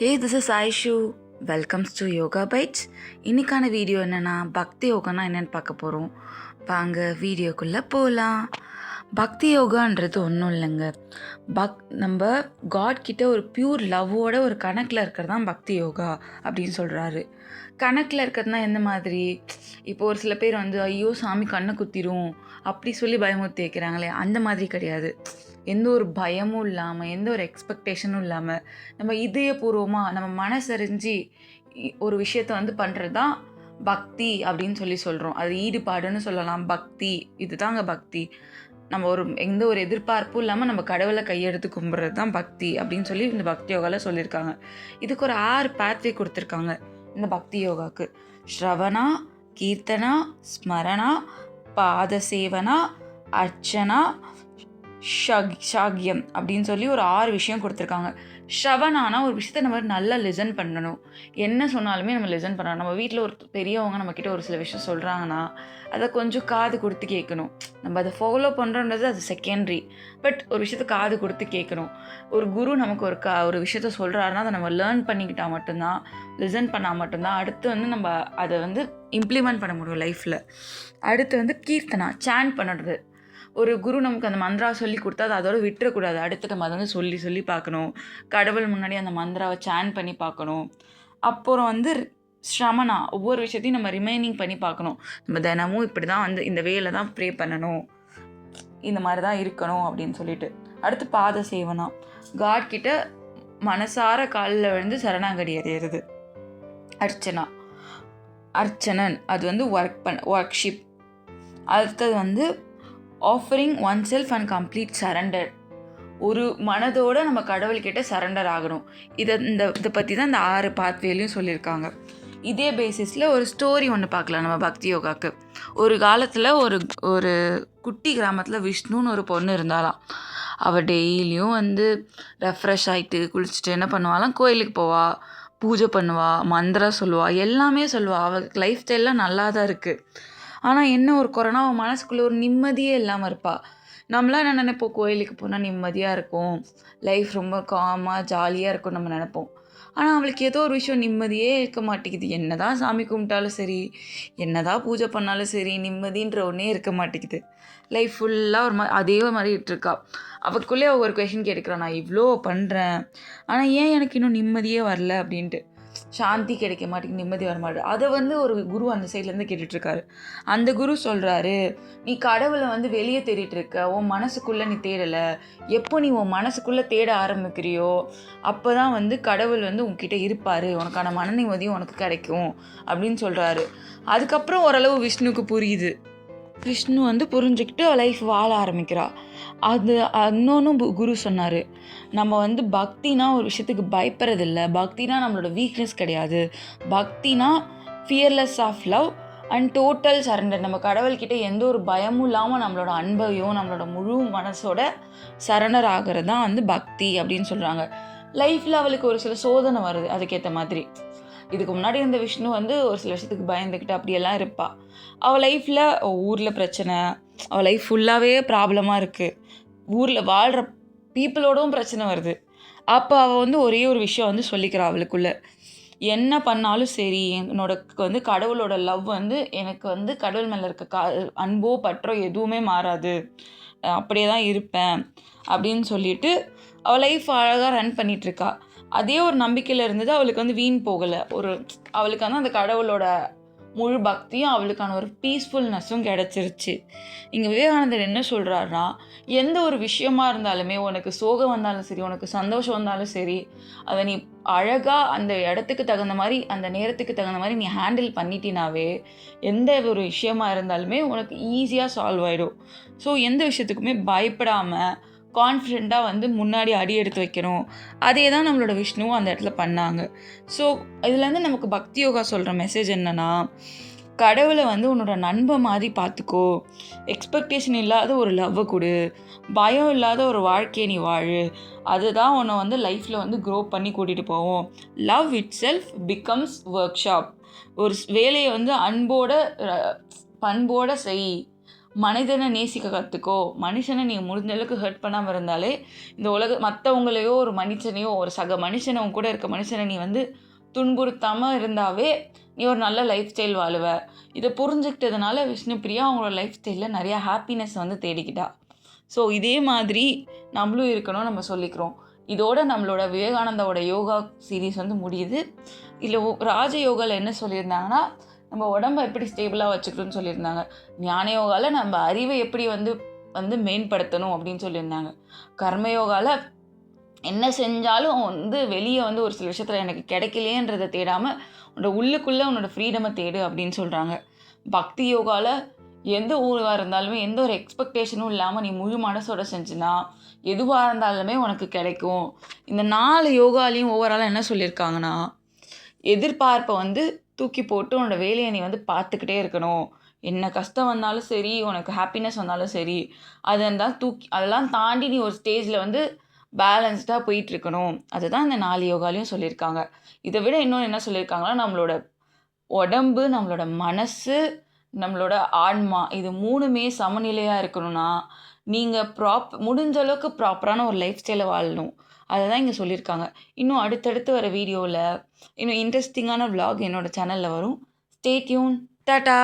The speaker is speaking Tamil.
Hey this is Aishu welcomes to yoga bytes இன்னைக்கான வீடியோ என்னென்னா பக்தி யோகானா என்னென்னு பார்க்க போகிறோம் வாங்க வீடியோக்குள்ளே போகலாம் பக்தி யோகான்றது ஒன்றும் இல்லைங்க. பக் நம்ம காட்கிட்ட ஒரு பியூர் லவ்வோட ஒரு கணக்கில் இருக்கிறது தான் பக்தி யோகா அப்படின்னு சொல்கிறாரு கணக்கில் இருக்கிறதுனா எந்த மாதிரி? இப்போ ஒரு சில பேர் வந்து ஐயோ சாமி கண்ணை குத்திரும். அப்படி சொல்லி பயமுறுத்தி வைக்கிறாங்களே அந்த மாதிரி கிடையாது. எந்த ஒரு பயமும் இல்லாமல் எந்த ஒரு எக்ஸ்பெக்டேஷனும் இல்லாமல் நம்ம இதயபூர்வமாக நம்ம மனசறிஞ்சு இ- ஒரு விஷயத்த வந்து பண்ணுறது தான் பக்தி அப்படின்னு சொல்லி சொல்கிறோம் அது ஈடுபாடுன்னு சொல்லலாம். பக்தி. இதுதாங்க பக்தி. நம்ம ஒரு எந்த ஒரு எதிர்பார்ப்பும் இல்லாமல் நம்ம கடவுளை கையெடுத்து கும்பிட்றது தான் பக்தி அப்படின்னு சொல்லி இந்த பக்தி யோகாவில் சொல்லியிருக்காங்க. இதுக்கு ஒரு ஆறு பேத்வே கொடுத்துருக்காங்க இந்த பக்தி யோகாவுக்கு ஸ்ரவணா கீர்த்தனா ஸ்மரணா பாதசேவனா அர்ச்சனா ஷக் ஷாகியம் அப்படின்னு சொல்லி ஒரு ஆறு விஷயம் கொடுத்துருக்காங்க. ஷவனானா ஒரு விஷயத்த நம்ம நல்லா லிசன் பண்ணணும். என்ன சொன்னாலுமே நம்ம லிசன் பண்ணணும் நம்ம வீட்டில் ஒரு பெரியவங்க நம்மக்கிட்ட ஒரு சில விஷயம் சொல்கிறாங்கன்னா அதை கொஞ்சம் காது கொடுத்து கேட்கணும். நம்ம அதை ஃபாலோ பண்ணுறோன்றது அது செகண்டரி பட் ஒரு விஷயத்த காது கொடுத்து கேட்கணும். ஒரு குரு நமக்கு ஒரு கா ஒரு விஷயத்த சொல்கிறாருன்னா அதை நம்ம லேர்ன் பண்ணிக்கிட்டால் மட்டும்தான் லிசன் பண்ணால் மட்டும்தான். அடுத்து வந்து நம்ம அதை வந்து இம்ப்ளிமெண்ட் பண்ண முடியும் லைஃப்பில் அடுத்து வந்து கீர்த்தனா சேன் பண்ணுறது. ஒரு குரு நமக்கு அந்த மந்த்ரா சொல்லி கொடுத்தா அதை அதோட விட்டுறக்கூடாது. அடுத்து நம்ம அதை வந்து சொல்லி சொல்லி பார்க்கணும். கடவுள் முன்னாடி அந்த மந்த்ராவை சேன் பண்ணி பார்க்கணும். அப்புறம் வந்து ஸ்ரமணா ஒவ்வொரு விஷயத்தையும் நம்ம ரிமைனிங் பண்ணி பார்க்கணும். நம்ம தினமும் இப்படி தான் வந்து இந்த வேலை தான் ப்ரே பண்ணணும். இந்த மாதிரி தான் இருக்கணும் அப்படின்னு சொல்லிட்டு. அடுத்து பாத சேவனா. காட் கிட்ட மனசார காலில் விழுந்து சரணாகடி அறியறது அர்ச்சனா. அர்ச்சனன். அது வந்து ஒர்க் பண்ண ஒர்க்ஷிப் அடுத்தது வந்து offering oneself and complete surrender ஒரு மனதோட நம்ம கடவுள்கிட்ட சரண்டர் ஆகணும். இதை இந்த இதை பற்றி தான் இந்த ஆறு பாத்வேலையும் சொல்லியிருக்காங்க. இதே பேசிஸில் ஒரு ஸ்டோரி ஒன்று பார்க்கலாம் நம்ம பக்தி யோகாக்கு. ஒரு காலத்தில் ஒரு ஒரு குட்டி கிராமத்தில் விஷ்ணுன்னு ஒரு பொண்ணு இருந்தாலாம் அவள் டெய்லியும் வந்து ரெஃப்ரெஷ் ஆகிட்டு குளிச்சுட்டு என்ன பண்ணுவாளாம் கோயிலுக்கு போவாள் பூஜை பண்ணுவாள் மந்திரம் சொல்லுவாள் எல்லாமே சொல்லுவாள் அவளுக்கு லைஃப் ஸ்டைல்லாம் நல்லா தான் இருக்குது ஆனால் என்ன ஒரு கொரோனா அவன் மனசுக்குள்ளே ஒரு நிம்மதியே இல்லாமல் இருப்பாள் நம்மளாம் என்ன நினைப்போம்? கோயிலுக்கு போனால் நிம்மதியாக இருக்கும். லைஃப் ரொம்ப காமாக ஜாலியாக இருக்கும் நம்ம நினைப்போம். ஆனால் அவளுக்கு ஏதோ ஒரு விஷயம் நிம்மதியே இருக்க மாட்டேங்குது. என்னதான் சாமி கும்பிட்டாலும் சரி என்னதான் பூஜை பண்ணாலும் சரி நிம்மதின்ற ஒன்றே இருக்க மாட்டேங்குது. லைஃப் ஃபுல்லாக ஒரு மாதிரி அதே மாதிரி இருக்கா அவருக்குள்ளே ஒரு கொஷின் கேட்குறான் நான் இவ்வளோ பண்ணுறேன் ஆனால் ஏன் எனக்கு இன்னும் நிம்மதியே வரல? அப்படின்ட்டு. சாந்தி கிடைக்க மாட்டேங்குது நிம்மதி வர மாட்டேங்குது. அதை வந்து ஒரு குரு அந்த சைட்லேருந்து கேட்டுட்ருக்காரு. அந்த குரு சொல்கிறாரு நீ கடவுளை வந்து வெளியே தேடிட்டு இருக்க உன் மனசுக்குள்ளே நீ தேடலை. எப்போ நீ உன் மனசுக்குள்ளே தேட ஆரம்பிக்கிறியோ அப்போ தான் வந்து கடவுள் வந்து உன்கிட்ட இருப்பார். உனக்கான மன நிம்மதியும் உனக்கு கிடைக்கும். அப்படின்னு சொல்கிறாரு அதுக்கப்புறம் ஓரளவு விஷ்ணுவுக்கு புரியுது. கிருஷ்ணு வந்து புரிஞ்சுக்கிட்டு லைஃப் வாழ ஆரம்பிக்கிறா. அது இன்னொன்று குரு சொன்னார். நம்ம வந்து பக்தினா ஒரு விஷயத்துக்கு பயப்படுறதில்ல. பக்தினா நம்மளோட வீக்னஸ் கிடையாது. பக்தினா fearless of love and total surrender நம்ம கடவுள்கிட்ட எந்த ஒரு பயமும் இல்லாமல் நம்மளோட அன்பையும் நம்மளோட முழு மனசோட சரண்டர் ஆகிறது தான் வந்து பக்தி அப்படின்னு சொல்கிறாங்க லைஃப்பில் அவளுக்கு ஒரு சில சோதனை வருது. அதுக்கேற்ற மாதிரி. இதுக்கு முன்னாடி இருந்த விஷ்ணு வந்து ஒரு சில விஷயத்துக்கு பயந்துக்கிட்டு அப்படியெல்லாம் இருப்பாள் அவள் லைஃப்பில் ஊரில் பிரச்சனை. அவள் லைஃப் ஃபுல்லாகவே ப்ராப்ளமாக இருக்குது ஊரில் வாழ்கிற பீப்புளோடவும் பிரச்சனை வருது. அப்போ அவள் வந்து ஒரே ஒரு விஷயம் வந்து சொல்லிக்கிறாள் அவளுக்குள்ளே. என்ன பண்ணாலும் சரி என்னோட வந்து கடவுளோட லவ் வந்து எனக்கு வந்து கடவுள் மேலே இருக்க கா அன்போ பற்றோ எதுவுமே மாறாது. அப்படியே தான் இருப்பேன். அப்படின்னு சொல்லிட்டு அவள் லைஃப் அழகாக ரன் பண்ணிகிட்ருக்காள் அதே ஒரு நம்பிக்கையில் இருந்தது. அவளுக்கு வந்து வீண் போகலை. ஒரு அவளுக்கு வந்து அந்த கடவுளோட முழு பக்தியும் அவளுக்கான ஒரு பீஸ்ஃபுல்னஸும் கிடச்சிருச்சு. இங்கே விவேகானந்தர் என்ன சொல்கிறாருன்னா எந்த ஒரு விஷயமா இருந்தாலுமே உனக்கு சோகம் வந்தாலும் சரி உனக்கு சந்தோஷம் வந்தாலும் சரி அதை நீ அழகாக அந்த இடத்துக்கு தகுந்த மாதிரி அந்த நேரத்துக்கு தகுந்த மாதிரி நீ ஹேண்டில் பண்ணிட்டினாவே எந்த ஒரு விஷயமா இருந்தாலுமே உனக்கு ஈஸியாக சால்வ் ஆகிடும் ஸோ எந்த விஷயத்துக்குமே பயப்படாமல் கான்ஃபிடெண்ட்டாக வந்து முன்னாடி அடி எடுத்து வைக்கணும். அதே தான் நம்மளோட விஷ்ணுவும் அந்த இடத்துல பண்ணாங்க. ஸோ இதுலேருந்து நமக்கு பக்தி யோகா சொல்கிற மெசேஜ் என்னென்னா கடவுளை வந்து உன்னோட நண்பை மாதிரி பார்த்துக்கோ எக்ஸ்பெக்டேஷன் இல்லாத ஒரு லவ்வை கொடு. பயம் இல்லாத ஒரு வாழ்க்கையை நீ வாழு. அதுதான் உன்னை வந்து லைஃப்பில் வந்து க்ரோ பண்ணி கூட்டிகிட்டு போவோம் love itself becomes workshop ஒரு ஸ் வேலையை வந்து அன்போட பண்போடு செய். மனிதனை நேசிக்க கற்றுக்கோ மனுஷனை நீ முடிஞ்ச அளவுக்கு ஹர்ட் பண்ணாமல் இருந்தாலே இந்த உலக மற்றவங்களையோ ஒரு மனுஷனையோ ஒரு சக மனுஷனை உன் கூட இருக்க மனுஷனை நீ வந்து துன்புறுத்தாமல் இருந்தாவே நீ ஒரு நல்ல லைஃப் ஸ்டைல் வாழுவ. இதை புரிஞ்சுக்கிட்டதுனால விஷ்ணுபிரியா அவங்களோட லைஃப் ஸ்டைலில் நிறையா ஹாப்பினஸ் வந்து தேடிக்கிட்டா. ஸோ இதே மாதிரி நம்மளும் இருக்கணும் நம்ம சொல்லிக்கிறோம். இதோட நம்மளோட விவேகானந்தாவோட யோகா சீரீஸ் வந்து முடியுது. இதில் ராஜ யோகாவில் என்ன சொல்லியிருந்தாங்கன்னா நம்ம உடம்ப எப்படி ஸ்டேபிளாக வச்சுக்கணும்னு சொல்லியிருந்தாங்க. ஞான யோகாவில் நம்ம அறிவை எப்படி வந்து வந்து மேம்படுத்தணும் அப்படின்னு சொல்லியிருந்தாங்க. கர்ம யோகாவில் என்ன செஞ்சாலும் வந்து வெளியே வந்து ஒரு சில விஷயத்தில் எனக்கு கிடைக்கலையேன்றதை தேடாமல் உன்னோட உள்ளுக்குள்ளே உன்னோட ஃப்ரீடமை தேடு அப்படின்னு சொல்கிறாங்க பக்தி யோகாவில் எந்த ஊராக இருந்தாலுமே எந்த ஒரு எக்ஸ்பெக்டேஷனும் இல்லாமல் நீ முழு மனசோட செஞ்சுனா எதுவாக இருந்தாலுமே உனக்கு கிடைக்கும். இந்த நாலு யோகாலையும் ஓவராலாக என்ன சொல்லியிருக்காங்கன்னா எதிர்பார்ப்பை வந்து தூக்கி போட்டு உன்னோட வேலையை நீ வந்து பார்த்துக்கிட்டே இருக்கணும். என்ன கஷ்டம் வந்தாலும் சரி உனக்கு ஹாப்பினஸ் வந்தாலும் சரி அதை இருந்தால் தூக்கி அதெல்லாம் தாண்டி நீ ஒரு ஸ்டேஜில் வந்து பேலன்ஸ்டாக போயிட்டுருக்கணும் அதுதான் இந்த நாலு யோகாலையும் சொல்லியிருக்காங்க. இதை விட இன்னொன்று என்ன சொல்லியிருக்காங்கன்னா நம்மளோட உடம்பு நம்மளோட மனசு நம்மளோட ஆன்மா இது மூணுமே சமநிலையாக இருக்கணும்னா நீங்கள் ப்ராப் முடிஞ்ச அளவுக்கு ப்ராப்பரான ஒரு லைஃப் ஸ்டைலை வாழணும். அதை தான் இங்கே சொல்லியிருக்காங்க. இன்னும் அடுத்தடுத்து வர வீடியோவில் இன்னும் இன்ட்ரெஸ்டிங்கான விலாக் என்னோட சேனலில் வரும். Stay tune tata